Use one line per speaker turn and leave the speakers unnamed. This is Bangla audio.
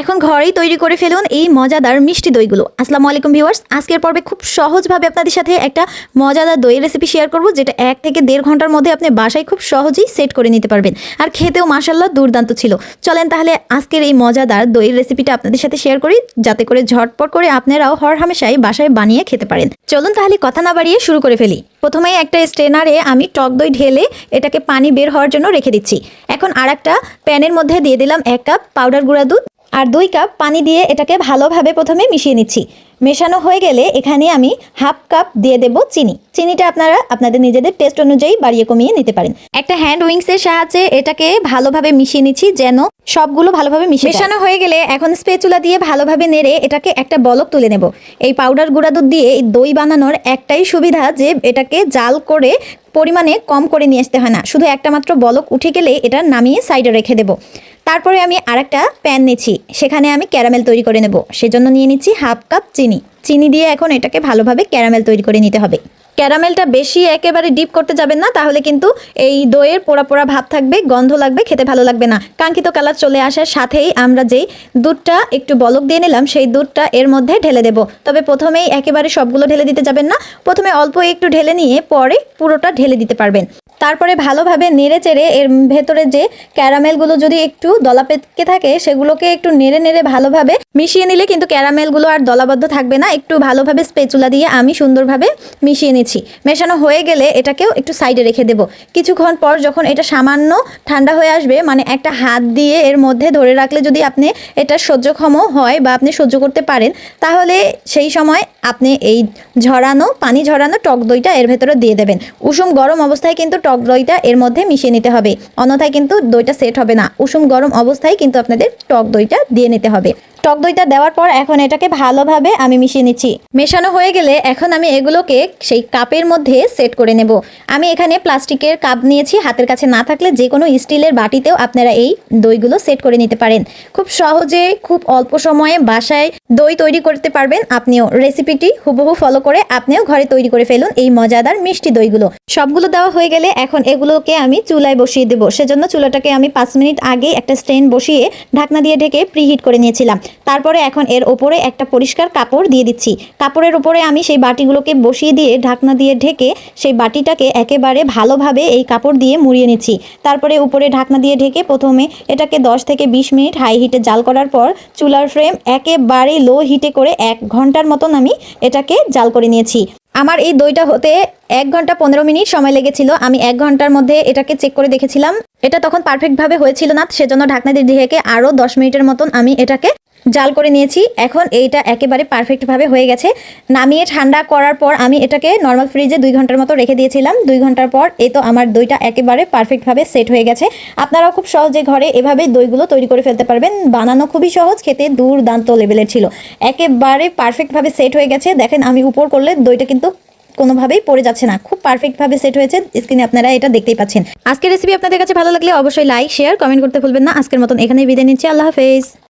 এখন ঘরেই তৈরি করে ফেলুন এই মজাদার মিষ্টি দইগুলো। আসসালামু আলাইকুম ভিউয়ার্স, আজকের পর্বে খুব সহজভাবে আপনাদের সাথে একটা মজাদার দইয়ের রেসিপি শেয়ার করব, যেটা এক থেকে দেড় ঘণ্টার মধ্যে আপনি বাসায় খুব সহজেই সেট করে নিতে পারবেন। আর খেতেও মাসাল্লাহ দুর্দান্ত ছিল। চলেন তাহলে আজকের এই মজাদার দইয়ের রেসিপিটা আপনাদের সাথে শেয়ার করি, যাতে করে ঝটপট করে আপনারাও হর হামেশাই বাসায় বানিয়ে খেতে পারেন। চলুন তাহলে কথা না বাড়িয়ে শুরু করে ফেলি। প্রথমেই একটা স্ট্রেনারে আমি টক দই ঢেলে এটাকে পানি বের হওয়ার জন্য রেখে দিচ্ছি। এখন আর একটা প্যানের মধ্যে দিয়ে দিলাম এক কাপ পাউডার গুঁড়া দুধ। আর দুই কাপ পানি দিয়ে এটাকে ভালোভাবে প্রথমে মিশিয়ে নিচ্ছি। মেশানো হয়ে গেলে এখানে আমি হাফ কাপ দিয়ে দেব চিনি। চিনিটা আপনারা আপনাদের নিজেদের টেস্ট অনুযায়ী বাড়িয়ে কমিয়ে নিতে পারেন। একটা হ্যান্ড উইংসের সাহায্যে এটাকে ভালোভাবে মিশিয়ে নিচ্ছি যেন সবগুলো ভালোভাবে মিশে মেশানো হয়ে গেলে এখন স্পেচুলা দিয়ে ভালোভাবে নেড়ে এটাকে একটা বলক তুলে নেব। এই পাউডার গুঁড়া দুধ দিয়ে এই দই বানানোর একটাই সুবিধা যে এটাকে জাল করে পরিমাণে কম করে নিয়ে আসতে হয় না। শুধু একটা মাত্র বলক উঠে গেলে এটা নামিয়ে সাইডে রেখে দেব। তারপরে আমি আরেকটা প্যান নিচ্ছি। সেখানে আমি ক্যারামেল তৈরি করে নেব। সেজন্য নিয়ে নিচ্ছি হাফ কাপ চিনি। চিনি দিয়ে এখন এটাকে ভালোভাবে ক্যারামেল তৈরি করে নিতে হবে। ক্যারামেলটা বেশি একেবারে ডিপ করতে যাবেন না, তাহলে কিন্তু এই দইয়ের পোড়া পোড়া ভাব থাকবে, গন্ধ লাগবে, খেতে ভালো লাগবে না। কাঙ্ক্ষিত কালার চলে আসার সাথেই আমরা যেই দুধটা একটু বলক দিয়ে নিলাম, সেই দুধটা এর মধ্যে ঢেলে দেব। তবে প্রথমেই একেবারে সবগুলো ঢেলে দিতে যাবেন না। প্রথমে অল্প একটু ঢেলে নিয়ে পরে পুরোটা ঢেলে দিতে পারবেন। তারপরে ভালোভাবে নেড়ে চেড়ে এর ভেতরে যে ক্যারামেলগুলো যদি একটু দলা পেটকে থাকে, সেগুলোকে একটু নেড়ে নেড়ে ভালোভাবে মিশিয়ে নিলে কিন্তু ক্যারামেলগুলো আর দলাবদ্ধ থাকবে না। একটু ভালোভাবে স্পেচুলা দিয়ে আমি সুন্দরভাবে মিশিয়ে নিচ্ছি। মেশানো হয়ে গেলে এটাকেও একটু সাইডে রেখে দেব। কিছুক্ষণ পর যখন এটা সামান্য ঠান্ডা হয়ে আসবে মানে একটা হাত দিয়ে এর মধ্যে ধরে রাখলে যদি আপনি এটা সহ্যক্ষম হয় বা আপনি সহ্য করতে পারেন, তাহলে সেই সময় আপনি এই ঝরানো, পানি ঝরানো টক দইটা এর ভেতরে দিয়ে দেবেন। উষুম গরম অবস্থায় কিন্তু টক দইটা এর মধ্যে মিশিয়ে নিতে হবে। অন্যথায় কিন্তু দইটা সেট হবে না। উষুম গরম অবস্থায় কিন্তু আপনাদের টক দইটা দিয়ে নিতে হবে। টক দইটা দেওয়ার পর এখন এটাকে ভালোভাবে আমি মিশিয়ে নিচ্ছি। মেশানো হয়ে গেলে এখন আমি এগুলোকে সেই কাপের মধ্যে সেট করে নেব। আমি এখানে প্লাস্টিকের কাপ নিয়েছি, হাতের কাছে না থাকলে যে কোনো স্টিলের বাটিতেও আপনারা এই দইগুলো সেট করে নিতে পারেন। খুব সহজে, খুব অল্প সময়ে বাসায় দই তৈরি করতে পারবেন আপনিও। রেসিপিটি হুবহু ফলো করে আপনিও ঘরে তৈরি করে ফেলুন এই মজাদার মিষ্টি দইগুলো। সবগুলো দেওয়া হয়ে গেলে এখন এগুলোকে আমি চুলায় বসিয়ে দেবো। সেজন্য চুলাটাকে আমি পাঁচ মিনিট আগে একটা স্টেন বসিয়ে ঢাকনা দিয়ে ঢেকে প্রিহিট করে নিয়েছিলাম। তারপরে এখন এর ওপরে একটা পরিষ্কার কাপড় দিয়ে দিচ্ছি। কাপড়ের ওপরে আমি সেই বাটিগুলোকে বসিয়ে দিয়ে ঢাকনা দিয়ে ঢেকে সেই বাটিটাকে একেবারে ভালোভাবে এই কাপড় দিয়ে মুড়িয়ে নিচ্ছি। তারপরে উপরে ঢাকনা দিয়ে ঢেকে প্রথমে এটাকে 10 থেকে 20 মিনিট হাই হিটে জাল করার পর চুলার ফ্রেম একেবারে লো হিটে করে এক ঘণ্টার মতন আমি এটাকে জাল করে নিয়েছি। আমার এই দইটা হতে এক ঘণ্টা পনেরো মিনিট সময় লেগেছিল। আমি এক ঘণ্টার মধ্যে এটাকে চেক করে দেখেছিলাম। এটা তখন পারফেক্টভাবে হয়েছিল না, সেজন্য ঢাকনা দিয়ে ঢেকে আরও দশ মিনিটের মতন আমি এটাকে জাল করে নিয়েছি। এখন এইটা একেবারে পারফেক্টভাবে হয়ে গেছে। নামিয়ে ঠান্ডা করার পর আমি এটাকে নর্মাল ফ্রিজে দুই ঘণ্টার মতো রেখে দিয়েছিলাম। দুই ঘণ্টার পর এই তো আমার দইটা একেবারে পারফেক্টভাবে সেট হয়ে গেছে। আপনারাও খুব সহজে ঘরে এভাবে দইগুলো তৈরি করে ফেলতে পারবেন। বানানো খুবই সহজ, খেতে দুর্দান্ত লেভেলের ছিল। একেবারে পারফেক্টভাবে সেট হয়ে গেছে। দেখেন আমি উপর করলে দইটা কিন্তু কোনোভাবেই পড়ে যাচ্ছে না। খুব পারফেক্টভাবে সেট হয়েছে। স্ক্রিনে আপনারা এটা দেখতেই পাচ্ছেন। আজকের রেসিপি আপনাদের কাছে ভালো লাগলে অবশ্যই লাইক শেয়ার কমেন্ট করতে ভুলবেন না। আজকের মতন এখানেই বিদায় নিচ্ছি। আল্লাহ হাফেজ।